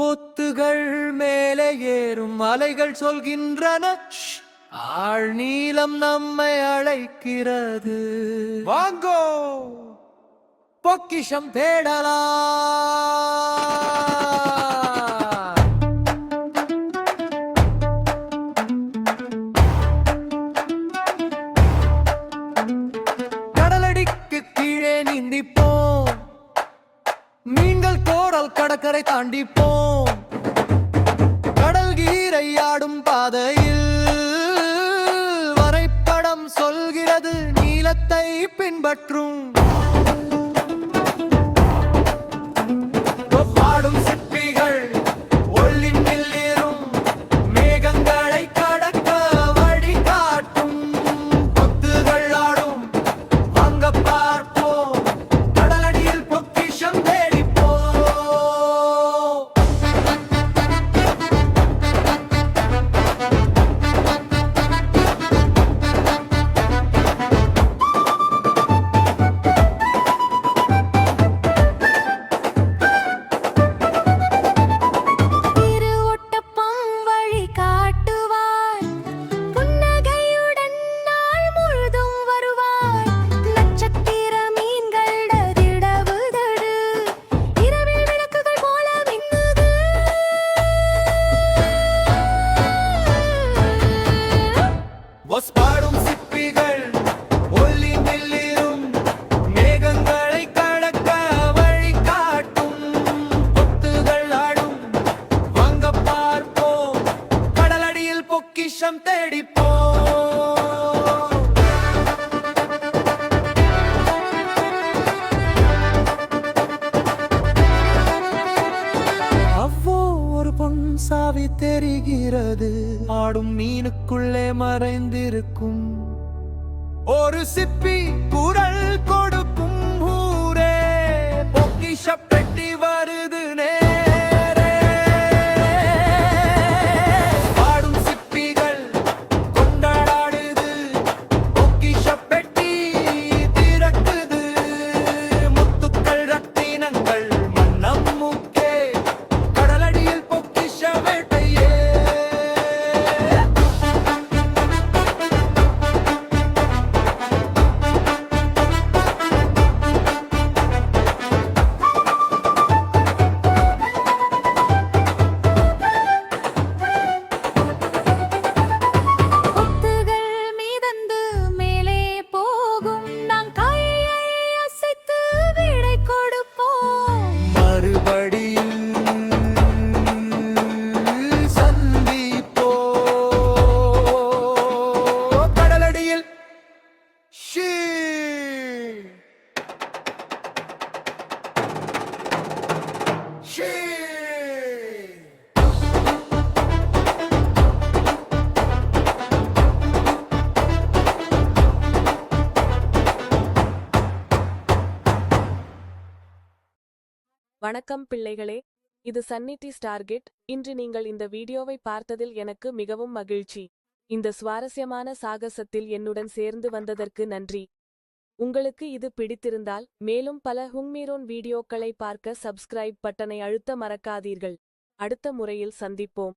பொத்துகள் மேலே ஏறும் அலைகள் சொல்கின்றன. ஆள் நீளம் நம்மை அழைக்கிறது. வாங்கோ பொக்கிஷம் தேடலாம். மீன்கள் கடற்கரை தாண்டிப்போம். கடல் கீரை ஆடும் பாதையில் வரைபடம் சொல்கிறது நீளத்தை பின்பற்றும். பொக்கிஷம் தேடிப்போ. பொன் சாவி தெரிகிறது. ஆடும் மீனுக்குள்ளே மறைந்திருக்கும். ஒரு சிப்பி கூட படி வணக்கம் பிள்ளைகளே. இது சன்னிட்டி ஸ்டார்கெட். இன்று நீங்கள் இந்த வீடியோவை பார்த்ததில் எனக்கு மிகவும் மகிழ்ச்சி. இந்த சுவாரஸ்யமான சாகசத்தில் என்னுடன் சேர்ந்து வந்ததற்கு நன்றி. உங்களுக்கு இது பிடித்திருந்தால் மேலும் பல ஹுங்மீரோன் வீடியோக்களை பார்க்க சப்ஸ்கிரைப் பட்டனை அழுத்த மறக்காதீர்கள். அடுத்த முறையில் சந்திப்போம்.